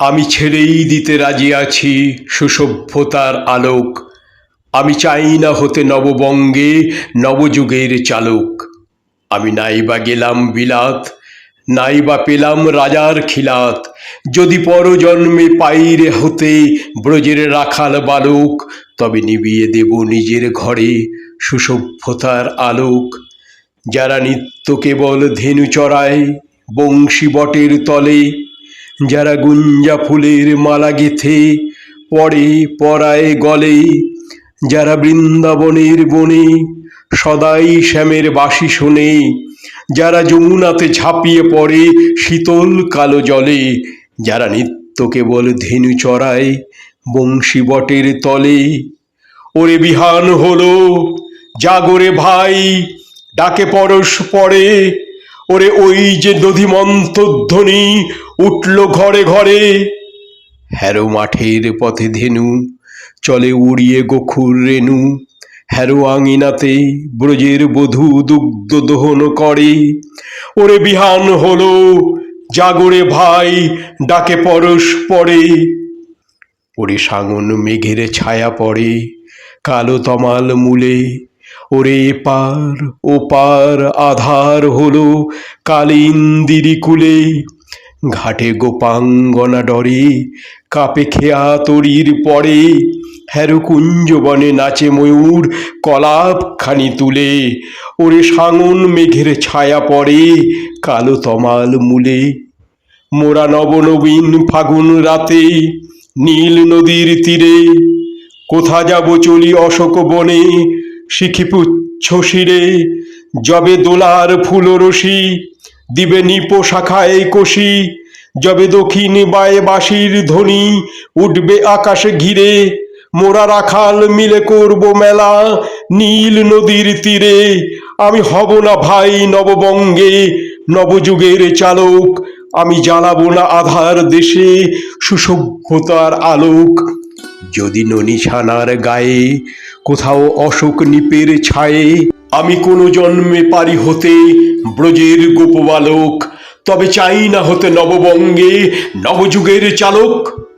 আমি ছেড়েই দিতে রাজি আছি, সুসভ্যতার আলোক। আমি চাই না হতে নববঙ্গে নবযুগের চালক। আমি নাইবা গেলাম বিলাত, নাইবা পেলাম রাজার খিলাত। যদি পরজন্মে পাইরে হতে ব্রজের রাখাল বালক, তবে নিবিয়ে দেব নিজের ঘরে সুসভ্যতার আলোক। যারা নিত্য কেবল ধেনু চড়ায়, বংশী বটের তলে যারা গুঞ্জা ফুলের মালা গেথে পড়ে, পরায় গলে, যারা বৃন্দাবনের বনে সদাই শ্যামের বাসি শোনে, যারা যমুনাতে ঝাঁপিয়ে পড়ে শীতল কালো জলে, যারা নিত্য কেবল ধেনু চড়ায় বংশী বটের তলে, ওরে বিহান হলো জাগরে ভাই, ডাকে পরশ পড়ে ওরে ওই যে দধিমন্ত ধ্বনি উঠল ঘরে ঘরে। হ্যারো মাঠের পথে ধেনু, চলে উড়িয়ে গোখুর রেণু হ্যারো আঙিনাতে ব্রজের বধূ দুগ্ধ দহন করে। ওরে বিহান হলো, জাগরে ভাই ডাকে পরশ পড়ে ওরে সাঙন মেঘের ছায়া পড়ে, কালো তমাল মূলে ওরে এপার ওপার আধার হলো কালিন্দিরি কুলে। ঘাটে গোপাঙ্গনা ডরে, কাপে খেয়া তরির পরে। হ্যারো কুঞ্জবনে নাচে ময়ূর কলাপ খানি তুলে। ওরে সাঙন মেঘের ছায়া পড়ে কালো তমাল মূলে। মোরা নবনবীন ফাগুন রাতে নীল নদীর তীরে। কোথা যাব চলি অশোক বনে? শিখি পুচ্ছ শিরে যবে দোলার ফুলরসি দিবে নিপো শাখায় কষি, যবে দক্ষিণ বায়ে বাঁশির ধ্বনি উঠবে আকাশে ঘিরে, মোরা রাখাল মিলে করব মেলা নীল নদীর তীরে। আমি হব না ভাই নববঙ্গে, নবযুগের চালক, আমি জ্বালাবো না আধার দেশে সুসভ্যতার আলোক। যদি ননী ছানার গায়ে কোথাও অশোক নিপের ছায়ে আমি কোনো জন্মে পারি হতে ব্রজের গোপবালক, তবে চাই না হতে নববঙ্গে নবযুগের চালক।